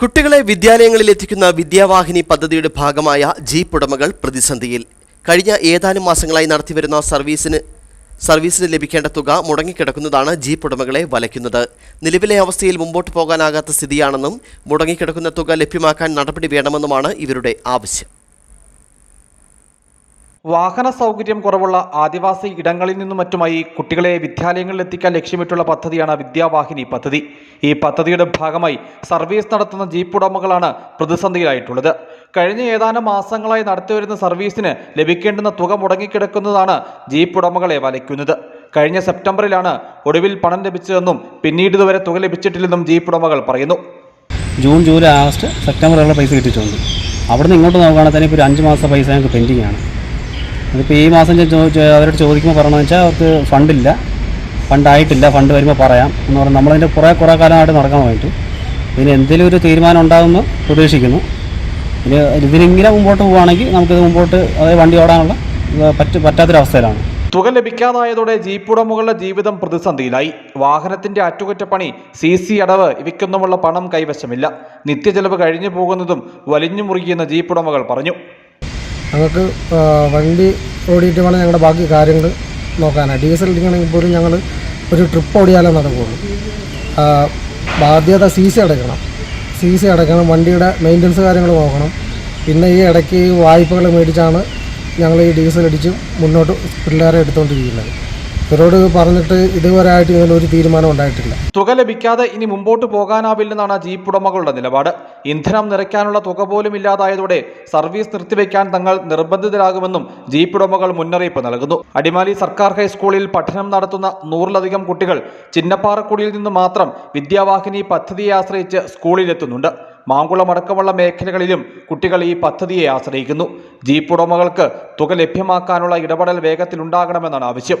കുട്ടികളെ വിദ്യാലയങ്ങളിൽ എത്തിക്കുന്ന വിദ്യാവാഹിനി പദ്ധതിയുടെ ഭാഗമായ ജീപ്പ് ഉടമകൾ പ്രതിസന്ധിയിൽ. കഴിഞ്ഞ ഏതാനും മാസങ്ങളായി നടത്തിവരുന്ന സർവീസിന് സർവീസിന് ലഭിക്കേണ്ട തുക മുടങ്ങിക്കിടക്കുന്നതാണ് ജീപ്പ് ഉടമകളെ വലയ്ക്കുന്നത്. നിലവിലെ അവസ്ഥയിൽ മുമ്പോട്ട് പോകാനാകാത്ത സ്ഥിതിയാണെന്നും മുടങ്ങിക്കിടക്കുന്ന തുക ലഭ്യമാക്കാൻ നടപടി വേണമെന്നുമാണ് ഇവരുടെ ആവശ്യം. വാഹന സൗകര്യം കുറവുള്ള ആദിവാസി ഇടങ്ങളിൽ നിന്നും മറ്റുമായി കുട്ടികളെ വിദ്യാലയങ്ങളിൽ എത്തിക്കാൻ ലക്ഷ്യമിട്ടുള്ള പദ്ധതിയാണ് വിദ്യാവാഹിനി പദ്ധതി. ഈ പദ്ധതിയുടെ ഭാഗമായി സർവീസ് നടത്തുന്ന ജീപ്പ് ഉടമകളാണ് പ്രതിസന്ധിയിലായിട്ടുള്ളത്. കഴിഞ്ഞ ഏതാനും മാസങ്ങളായി നടത്തിവരുന്ന സർവീസിന് ലഭിക്കേണ്ടുന്ന തുക മുടങ്ങിക്കിടക്കുന്നതാണ് ജീപ്പ് ഉടമകളെ വലയ്ക്കുന്നത്. കഴിഞ്ഞ സെപ്റ്റംബറിലാണ് ഒടുവിൽ പണം ലഭിച്ചതെന്നും പിന്നീട് ഇതുവരെ തുക ലഭിച്ചിട്ടില്ലെന്നും ജീപ്പ് ഉടമകൾ പറയുന്നു. ജൂൺ ജൂലൈ ആഗസ്റ്റ് സെപ്റ്റംബർ പൈസ കിട്ടിയിട്ടുണ്ട്. അവിടുന്ന് ഇങ്ങോട്ട് നോക്കുകയാണെങ്കിൽ തന്നെ ഇപ്പോൾ ഒരു അഞ്ച് മാസത്തെ പൈസ ഞങ്ങൾക്ക് പെൻഡിങ് ആണ് അതിപ്പോൾ ഈ മാസം അവരോട് ചോദിക്കുമ്പോൾ പറയണമെന്ന് വെച്ചാൽ അവർക്ക് ഫണ്ടില്ല. ഫണ്ടായിട്ടില്ല. ഫണ്ട് വരുമ്പോൾ പറയാം എന്ന് പറഞ്ഞാൽ നമ്മളതിന്റെ കുറേ കുറേ കാലമായിട്ട് നടക്കാൻ വേണ്ടി ഇതിന് എന്തെങ്കിലും ഒരു തീരുമാനം ഉണ്ടാകുമെന്ന് പ്രതീക്ഷിക്കുന്നു. ഇനി ഇതിനിങ്ങനെ മുമ്പോട്ട് പോവുകയാണെങ്കിൽ നമുക്കിത് മുമ്പോട്ട് അതായത് വണ്ടി ഓടാനുള്ള പറ്റ പറ്റാത്തൊരവസ്ഥയിലാണ്. തുക ലഭിക്കാതായതോടെ ജീപ്പ് ഉടമകളുടെ ജീവിതം പ്രതിസന്ധിയിലായി. വാഹനത്തിന്റെ അറ്റകുറ്റപ്പണി സി സി അടവ് ഇവയ്ക്കൊന്നുമുള്ള പണം കൈവശമില്ല. നിത്യചെലവ് കഴിഞ്ഞു പോകുന്നതും വലിഞ്ഞു മുറുകിയെന്ന് ജീപ്പ് ഉടമകൾ പറഞ്ഞു. ഞങ്ങൾക്ക് വണ്ടി ഓടിയിട്ട് വേണം ഞങ്ങളുടെ ബാക്കി കാര്യങ്ങൾ നോക്കാനാണ് ഡീസൽ ഇടിക്കണമെങ്കിൽ പോലും ഞങ്ങൾ ഒരു ട്രിപ്പ് ഓടിയാലേ നടക്കുകയുള്ളൂ ആ, ബാധ്യത സി സി അടയ്ക്കണം. സി സി അടയ്ക്കണം വണ്ടിയുടെ മെയിന്റനൻസ് കാര്യങ്ങൾ നോക്കണം. പിന്നെ ഈ ഇടയ്ക്ക് വായ്പകൾ മേടിച്ചാണ് ഞങ്ങൾ ഈ ഡീസൽ അടിച്ച് മുന്നോട്ട് പിള്ളേരെ എടുത്തുകൊണ്ടിരിക്കുന്നത്. ഇവരോട് പറഞ്ഞിട്ട് ഇതുവരെ ആയിട്ട് ഇങ്ങനെ ഒരു തീരുമാനം ഉണ്ടായിട്ടില്ല. തുക ലഭിക്കാതെ ഇനി മുമ്പോട്ട് പോകാനാവില്ലെന്നാണ് ജീപ്പ് ഉടമകളുടെ നിലപാട്. ഇന്ധനം നിറയ്ക്കാനുള്ള തുക പോലും ഇല്ലാതായതോടെ സർവീസ് നിർത്തിവെക്കാൻ തങ്ങൾ നിർബന്ധിതരാകുമെന്നും ജീപ്പ് ഉടമകൾ മുന്നറിയിപ്പ് നൽകുന്നു. അടിമാലി സർക്കാർ ഹൈസ്കൂളിൽ പഠനം നടത്തുന്ന നൂറിലധികം കുട്ടികൾ ചിന്നപ്പാറക്കുടിയിൽ നിന്ന് മാത്രം വിദ്യാവാഹിനി പദ്ധതിയെ ആശ്രയിച്ച് സ്കൂളിലെത്തുന്നുണ്ട്. മാങ്കുളം അടക്കമുള്ള മേഖലകളിലും കുട്ടികൾ ഈ പദ്ധതിയെ ആശ്രയിക്കുന്നു. ജീപ്പ് ഉടമകൾക്ക് തുക ലഭ്യമാക്കാനുള്ള ഇടപെടൽ വേഗത്തിലുണ്ടാകണമെന്നാണ് ആവശ്യം.